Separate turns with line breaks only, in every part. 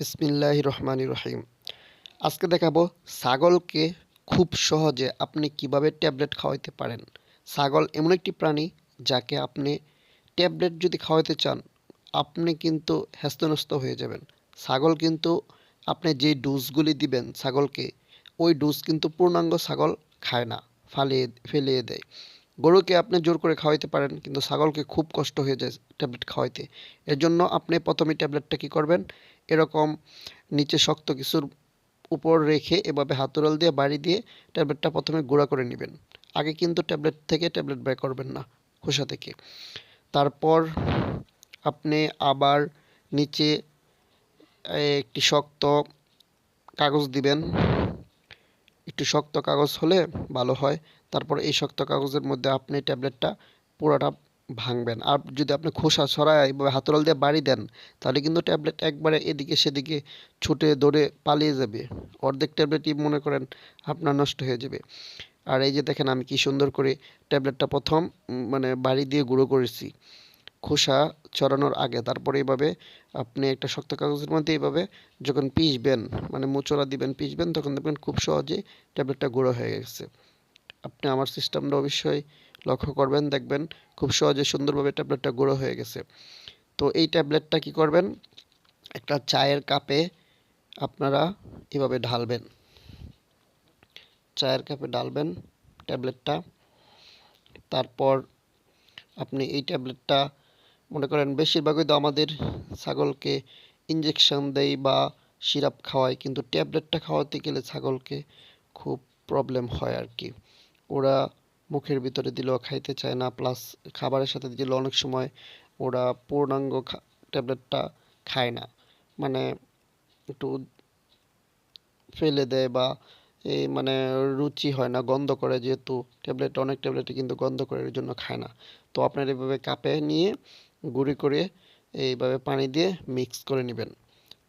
বিসমিল্লাহ রহমান রহিম। আজকে দেখাবো ছাগলকে খুব সহজে আপনি কীভাবে ট্যাবলেট খাওয়াইতে পারেন। ছাগল এমন একটি প্রাণী যাকে আপনি ট্যাবলেট যদি খাওয়াতে চান, আপনি কিন্তু হ্যাস্তন্যস্ত হয়ে যাবেন। ছাগল কিন্তু আপনি যে ডোজগুলি দিবেন ছাগলকে, ওই ডোজ কিন্তু পূর্ণাঙ্গ ছাগল খায় না, ফালিয়ে, ফেলিয়ে দেয়। গরুকে আপনি জোর করে খাওয়াইতে পারেন, কিন্তু ছাগলকে খুব কষ্ট হয়ে যায় ট্যাবলেট খাওয়াইতে। এর জন্য আপনি প্রথমে ট্যাবলেটটা কী করবেন? এরকম নিচে শক্ত কিছুর উপর রেখে এভাবে হাতুড়াল দিয়ে বাড়ি দিয়ে ট্যাবলেটটা প্রথমে গুঁড়া করে নেবেন। আগে কিন্তু ট্যাবলেট থেকে ট্যাবলেট বের করবেন না খোসা থেকে। তারপর আপনি আবার নিচে একটি শক্ত কাগজ দিবেন। একটু শক্ত কাগজ হলে ভালো হয়। তারপর এই শক্ত কাগজের মধ্যে আপনি ট্যাবলেটটা পুরোটা ভাঙবেন। আর যদি আপনি খোসা ছড়ায় এইভাবে হাতড়াল দিয়ে বাড়ি দেন, তাহলে কিন্তু ট্যাবলেট একবারে এদিকে সেদিকে ছুটে দৌড়ে পালিয়ে যাবে। অর্ধেক ট্যাবলেটই মনে করেন আপনার নষ্ট হয়ে যাবে। আর এই যে দেখেন আমি কি সুন্দর করে ট্যাবলেটটা প্রথম মানে বাড়ি দিয়ে গুঁড়ো করেছি। খোসা ছড়ানোর আগে। তারপরে এইভাবে আপনি একটা শক্ত কাগজের মধ্যে এইভাবে যখন পিসবেন মানে মোচড়া দিবেন পিসবেন তখন দেখবেন খুব সহজেই ট্যাবলেটটা গুঁড়ো হয়ে গেছে। আপনি আমার সিস্টেমটা অবশ্যই লক্ষ্য করবেন, দেখবেন খুব সহজে সুন্দরভাবে ট্যাবলেটটা গুঁড়ো হয়ে গেছে। তো এই ট্যাবলেটটা কি করবেন? একটা চায়ের কাপে আপনারা এভাবে ঢালবেন। চায়ের কাপে ঢালবেন ট্যাবলেটটা তারপর আপনি এই ট্যাবলেটটা মনে করেন বেশিরভাগই তো আমাদের ছাগলকে ইঞ্জেকশন দেয় বা সিরাপ খাওয়ায়, কিন্তু ট্যাবলেটটা খাওয়াতে গেলে ছাগলকে খুব প্রবলেম হয় আর কি ওরা মুখের ভিতরে দিলেও খাইতে চায় না প্লাস খাবারের সাথে দিলে অনেক সময় ওরা পূর্ণাঙ্গ ট্যাবলেটটা খায় না। মানে একটু ফেলে দেয় বা এই মানে রুচি হয় না, গন্ধ করে যেহেতু ট্যাবলেট অনেক ট্যাবলেটই কিন্তু গন্ধ করে এর জন্য খায় না। তো আপনার এভাবে কাপে নিয়ে গুঁড়ি করে এইভাবে পানি দিয়ে মিক্স করে নেবেন।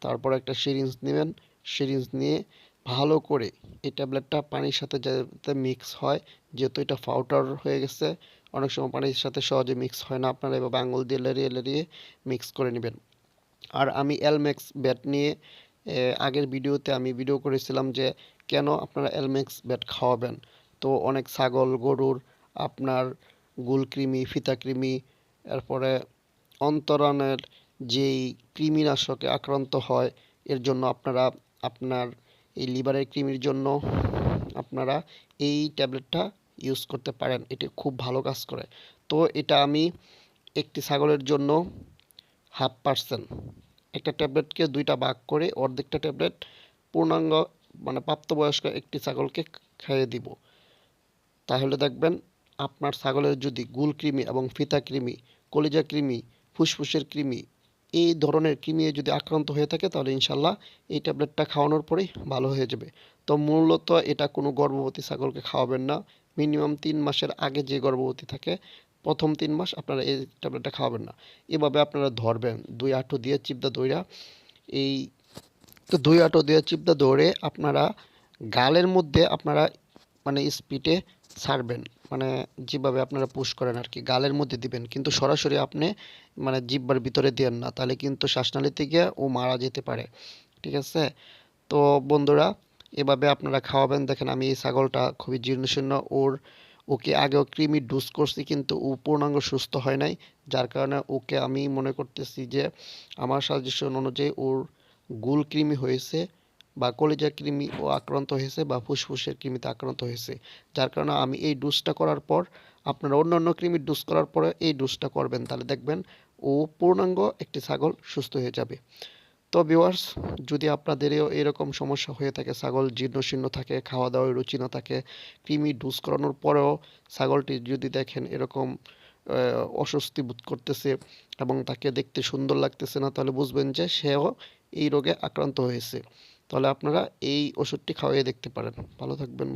তারপর একটা সিরিঞ্জ নেবেন। সিরিঞ্জ নিয়ে ভালো করে এই ট্যাবলেটটা পানির সাথে যাতে মিক্স হয়, যেহেতু এটা পাউডার হয়ে গেছে, অনেক সময় পানির সাথে সহজে মিক্স হয় না, আপনারা এভাবে আঙুল দিয়ে লেড়িয়ে লেড়িয়ে মিক্স করে নেবেন। আর আমি এলমেক্স ব্যাট নিয়ে আগের ভিডিওতে আমি ভিডিও করেছিলাম যে, কেন আপনারা এলমেক্স ব্যাট খাওয়াবেন? তো অনেক ছাগল, গরুর আপনার গুলকৃমি ফিতাকৃমি এরপরে অন্তরণের যেই কৃমিনাশকে আক্রান্ত হয়, এর জন্য আপনারা আপনার এই লিভারের কৃমির জন্য আপনারা এই ট্যাবলেটটা ইউজ করতে পারেন। এটি খুব ভালো কাজ করে। তো এটা আমি একটি ছাগলের জন্য হাফ পার্সেন্ট। একটা ট্যাবলেটকে দুইটা ভাগ করে অর্ধেকটা ট্যাবলেট পূর্ণাঙ্গ মানে প্রাপ্তবয়স্ক একটি ছাগলকে খাইয়ে দিব। তাহলে দেখবেন আপনার ছাগলের যদি গুল কৃমি এবং ফিতা কৃমি, কলিজা কৃমি, ফুসফুসের কৃমি এই ধরনের কৃমি যদি আক্রান্ত হয়ে থাকে, তাহলে ইনশাল্লাহ এই ট্যাবলেটটা খাওয়ানোর পরেই ভালো হয়ে যাবে। তো মূলত এটা কোনো গর্ভবতী ছাগলকে খাওয়াবেন না। মিনিমাম তিন মাসের আগে যে গর্ভবতী থাকে, প্রথম তিন মাস আপনারা এই ট্যাবলেটটা খাওয়াবেন না। এভাবে আপনারা ধরবেন, দুই আঁটু দিয়ে চিপদা দইরা এই, তো দুই আঁটু দিয়ে চিপদা দৌড়ে আপনারা গালের মধ্যে আপনারা মানে স্পিডে ছাড়বেন। মানে যেভাবে আপনারা পুশ করেন আর কি গালের মধ্যে দিবেন। কিন্তু সরাসরি আপনি মানে জিব্বার ভিতরে দেন না, তাহলে কিন্তু শ্বাসনালীতে গিয়ে ও মারা যেতে পারে। ঠিক আছে? তো বন্ধুরা, এভাবে আপনারা খাওয়াবেন। দেখেন আমি এই ছাগলটা খুবই জীর্ণশীর্ণ, ওর, ওকে আগেও কৃমি ডোজ করছি, কিন্তু ও পূর্ণাঙ্গ সুস্থ হয় নাই। যার কারণে ওকে আমি মনে করতেছি যে, আমার সাজেশন অনুযায়ী ওর গুল কৃমি হয়েছে। বা কলিজা কৃমি ও আক্রান্ত হয়েছে বা ফুসফুসের কৃমিতে আক্রান্ত হয়েছে। যার কারণে আমি এই ডোজটা করার পর আপনারা অন্য অন্য কৃমির ডোজ করার পরে এই ডোজটা করবেন। তাহলে দেখবেন ও পূর্ণাঙ্গ একটি ছাগল সুস্থ হয়ে যাবে। তো ভিওয়ার্স যদি আপনাদেরও এরকম সমস্যা হয়ে থাকে, ছাগল জীর্ণশীর্ণ থাকে, খাওয়া দাওয়ায় রুচি না থাকে, কৃমি ডোজ করানোর পরেও ছাগলটি যদি দেখেন এরকম অস্বস্তি বোধ করতেছে এবং তাকে দেখতে সুন্দর লাগতেছে না, তাহলে বুঝবেন যে সেও এই রোগে আক্রান্ত হয়েছে। তাহলে আপনারা এই ওষুধটি খাওয়াইয়ে দেখতে পারেন। ভালো থাকবেন